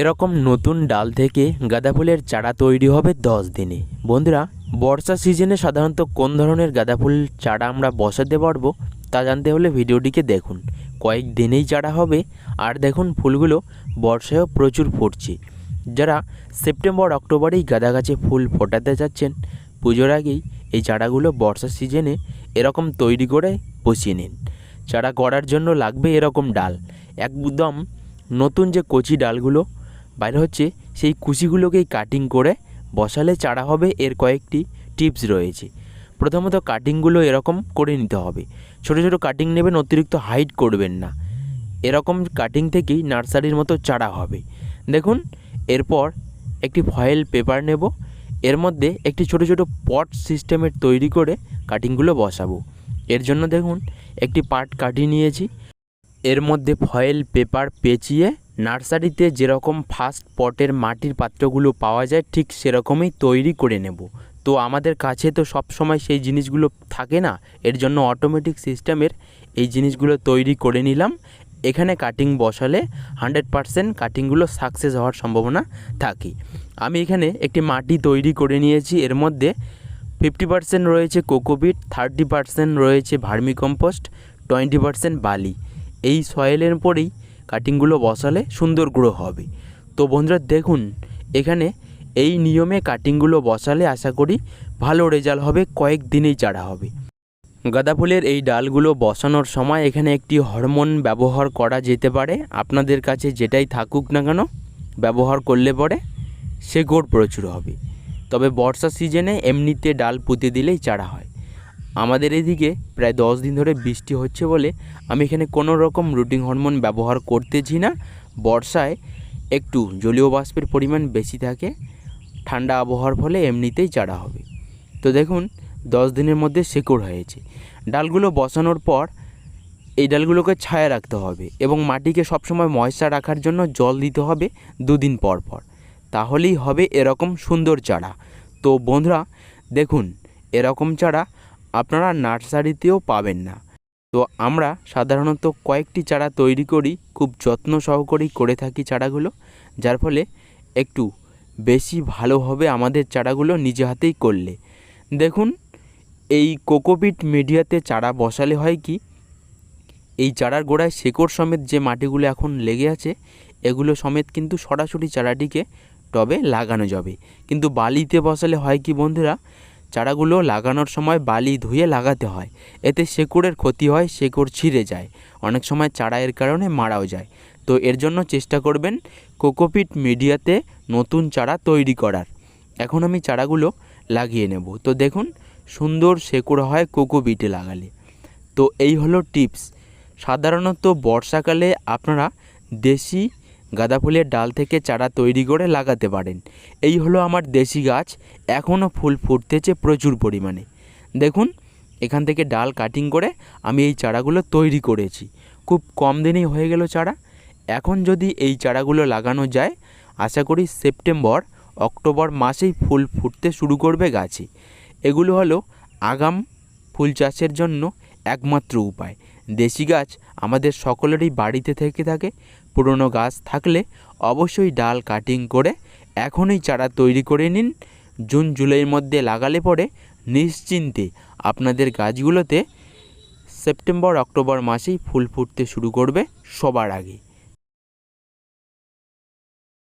এরকম নতুন ডাল থেকে গাঁদা ফুলের চারা তৈরি হবে দশ দিনে। বন্ধুরা, বর্ষা সিজনে সাধারণত কোন ধরনের গাঁদা ফুল চারা আমরা বসাতে পারব তা জানতে হলে ভিডিওটিকে দেখুন। কয়েক দিনেই চারা হবে। আর দেখুন, ফুলগুলো বর্ষায়ও প্রচুর ফুটছে। যারা সেপ্টেম্বর, অক্টোবরেই গাঁদা গাছে ফুল ফোটাতে যাচ্ছেন, পুজোর আগেই এই চারাগুলো বর্ষা সিজনে এরকম তৈরি করে বসিয়ে নিন। চারা করার জন্য লাগবে এরকম ডাল। একদম নতুন যে কচি ডালগুলো বাইরে হচ্ছে সেই কুচিগুলোকেই কাটিং করে বসালে চারা হবে, এর কয়েকটি টিপস রয়েছে। প্রথমত কাটিংগুলো এরকম করে নিতে হবে। ছোট ছোট কাটিং নেবেন, অতিরিক্ত হাইট করবেন না। এরকম কাটিং থেকেই নার্সারির মতো চারা হবে। দেখুন, এরপর একটি ফয়েল পেপার নেব। এর মধ্যে একটি ছোট ছোট পট সিস্টেমের তৈরি করে কাটিংগুলো বসাবো। এর জন্য দেখুন, একটি পার্ট কাটিয়ে নিয়েছি। এর মধ্যে ফয়েল পেপার পেঁচিয়ে নার্সারিতে যেরকম ফার্স্ট পটের মাটির পাত্রগুলো পাওয়া যায়, ঠিক সেরকমই তৈরি করে নেব। তো আমাদের কাছে তো সব সময় সেই জিনিসগুলো থাকে না, এর জন্য অটোমেটিক সিস্টেমের এই জিনিসগুলো তৈরি করে নিলাম। এখানে কাটিং বসালে হান্ড্রেড পারসেন্ট কাটিংগুলো সাকসেস হওয়ার সম্ভাবনা থাকে। আমি এখানে একটি মাটি তৈরি করে নিয়েছি, এর মধ্যে ফিফটি পার্সেন্ট রয়েছে কোকোপিট থার্টি পার্সেন্ট রয়েছে ভার্মিকম্পোস্ট টোয়েন্টি পার্সেন্ট বালি। এই সয়েলের পরেই কাটিংগুলো বসালে সুন্দর গ্রো হবে। তো বন্ধুরা, দেখুন, এখানে এই নিয়মে কাটিংগুলো বসালে আশা করি ভালো রেজাল্ট হবে, কয়েক দিনেই চারা হবে। গাঁদা ফুলের এই ডালগুলো বসানোর সময় এখানে একটি হরমোন ব্যবহার করা যেতে পারে। আপনাদের কাছে যেটাই থাকুক না কেন, ব্যবহার করলে পরে সে গোড় প্রচুর হবে। তবে বর্ষা সিজনে এমনিতে ডাল পুঁতে দিলেই চারা হয়। আমাদের এদিকে প্রায় দশ দিন ধরে বৃষ্টি হচ্ছে বলে আমি এখানে কোনো রকম রুটিন হরমোন ব্যবহার করতেছি না। বর্ষায় একটু জলীয় বাষ্পের পরিমাণ বেশি থাকে, ঠান্ডা আবহাওয়ার ফলে এমনিতেই চারা হবে। তো দেখুন, দশ দিনের মধ্যে শেকড় হয়েছে। ডালগুলো বসানোর পর এই ডালগুলোকে ছায়া রাখতে হবে এবং মাটিকে সবসময় ময়সা রাখার জন্য জল দিতে হবে দুদিন পর পর। তাহলেই হবে এরকম সুন্দর চারা। তো বন্ধুরা, দেখুন, এরকম চারা আপনারা নার্সারিতেও পাবেন না। তো আমরা সাধারণত কয়েকটি চারা তৈরি করি, খুব যত্ন সহকারেই করে থাকি চারাগুলো, যার ফলে একটু বেশি ভালো হবে আমাদের চারাগুলো নিজে হাতেই করলে। দেখুন, এই কোকোপিট মিডিয়াতে চারা বসালে হয় কি, এই চারার গোড়ায় শেকড় সমেত যে মাটিগুলো এখন লেগে আছে, এগুলো সমেত কিন্তু সরাসরি চারাটিকে টবে লাগানো যাবে। কিন্তু বালিতে বসালে হয় কি বন্ধুরা চারাগুলো লাগানোর সময় বালি ধুয়ে লাগাতে হয়। এতে শেকড়ের ক্ষতি হয়, শেকড় ছিঁড়ে যায়। অনেক সময় চারা এর কারণে মারাও যায়। তো এর জন্য চেষ্টা করবেন কোকোপিট মিডিয়াতে নতুন চারা তৈরি করার। এখন আমি চারাগুলো লাগিয়ে নেব। তো দেখুন, সুন্দর শেকড় হয় কোকোপিটে লাগালে। তো এই হলো টিপস। সাধারণত বর্ষাকালে আপনারা দেশি গাঁদা ফুলের ডাল থেকে চারা তৈরি করে লাগাতে পারেন। এই হলো আমার দেশি গাছ। এখনও ফুল ফুটতেছে প্রচুর পরিমাণে। দেখুন, এখান থেকে ডাল কাটিং করে আমি এই চারাগুলো তৈরি করেছি। খুব কম দিনেই হয়ে গেল চারা। এখন যদি এই চারাগুলো লাগানো যায়, আশা করি সেপ্টেম্বর, অক্টোবর মাসেই ফুল ফুটতে শুরু করবে গাছে। এগুলো হলো আগাম ফুল চাষের জন্য একমাত্র উপায়। দেশি গাছ আমাদের সকলেরই বাড়িতে থেকে থাকে, পুরনো গাছ থাকলে অবশ্যই ডাল কাটিং করে এখনই চারা তৈরি করে নিন। জুন, জুলাইয়ের মধ্যে লাগালে পরে নিশ্চিন্তে আপনাদের গাছগুলোতে সেপ্টেম্বর, অক্টোবর মাসেই ফুল ফুটতে শুরু করবে সবার আগে।